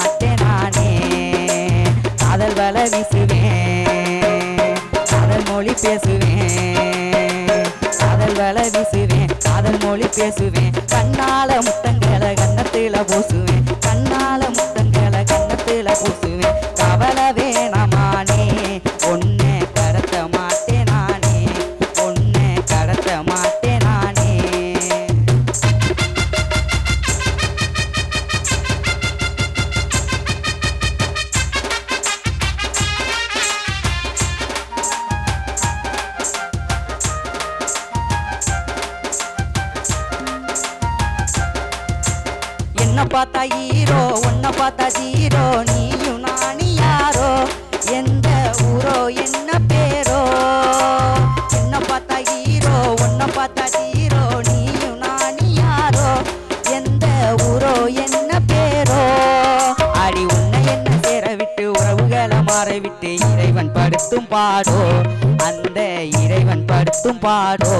மாட்டேன் நானே காதல் வல வீசுவேன். காதல் மொழி பேசுவேன். காதல் வல வீசுவேன். காதல் மொழி பேசுவேன். கண்ணால முத்தங்களை கன்னத்தில் பூசுவேன். கண்ணால முத்தங்களை கன்னத்தில் பூசுவேன். கவலை வேணாம். என்ன பார்த்தா ஹீரோ உன்னை பார்த்தா ஜீரோ. நீயும் நானி யாரோ? எந்த ஊரோ என்ன பேரோ? என்ன பார்த்தா ஹீரோ உன்னை பார்த்தா ஜீரோ. நீயும் நானி யாரோ? எந்த ஊரோ என்ன பேரோ? அடி உன்னை என்ன சேர விட்டு உறவுகளை மாற விட்டு இறைவன் படுத்தும் பாடோ? அந்த மட்டும் படுத்தும் பாடோ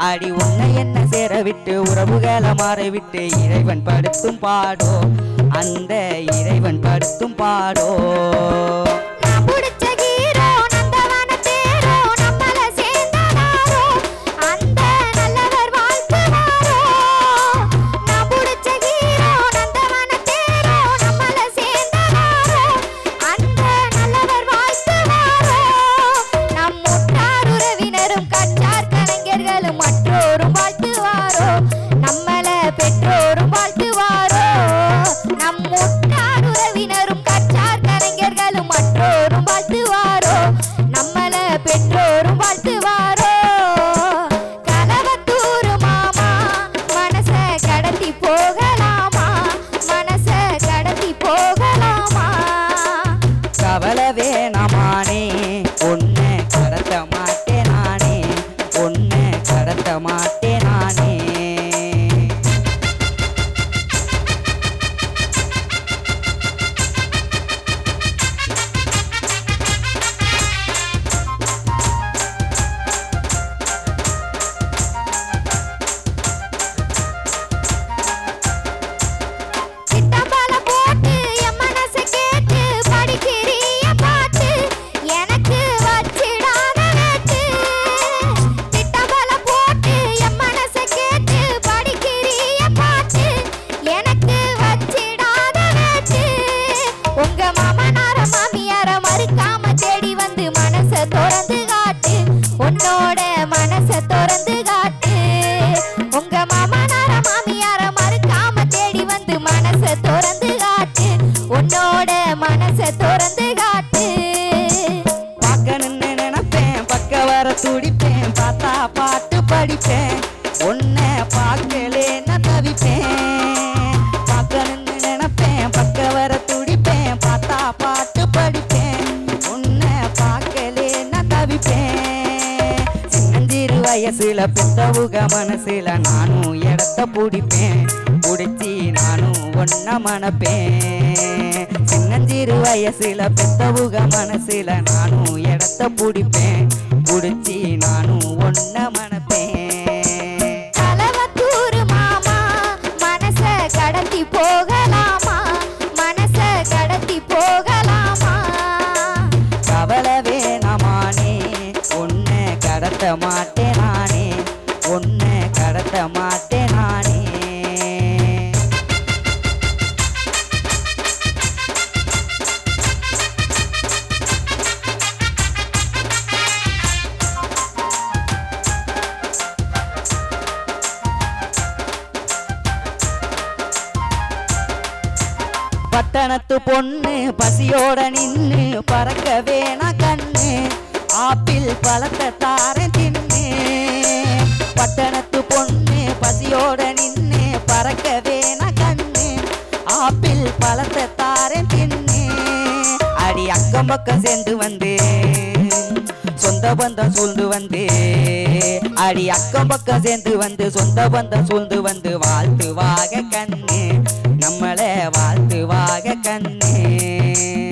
அடி உன்னை என்ன சேர விட்டு உறவுகளை மாறிவிட்டு இறைவன் படுத்தும் பாடோ அந்த இறைவன் படுத்தும் பாடோ திறந்து காட்டு. உன்னோட மனச திறந்து காட்டு. உங்க மாமனார மாமியார மறுக்காம தேடி வந்து மனச திறந்து காட்டு. உன்னோட மனச திறந்து காட்டு. பார்க்கணும்னு நினைப்பேன் பக்க வர துடிப்பேன் பார்த்தா பாட்டு படிப்பேன். உன்னை பார்க்க சின்னஞ்சிறு பெத்தவுக மனசுல நானும் இடத்த பிடிப்பேன். பிடிச்சி நானும் ஒன்ன மணப்பேன். சின்னஞ்சிறு வயசுல பெத்தவுக மனசுல நானும் இடத்த பிடிப்பேன். பிடிச்சி நானும் ஒன்ன மன பட்டணத்து பொண்ணு பசியோட நின்னு பறக்க வேணா கண்ணு. ஆப்பிள் பழத்தை தாரேன் தின்னு. பட்டணத்து பொண்ணு பசியோட நின்னு பறக்க வேணா கண்ணு. ஆப்பிள் பழத்தை தாரேன் தின்னு. அடி அக்கம் பக்கம் சேர்ந்து வந்து சொந்த பந்தம் சூழ்ந்து வந்து. அடி அக்கம் பக்கம் சேர்ந்து வந்து சொந்த பந்தம் சூழ்ந்து வந்து வாழ்த்துவாக கண்ணு. நம்மளை வாழ்த்துவாக கண்ணே.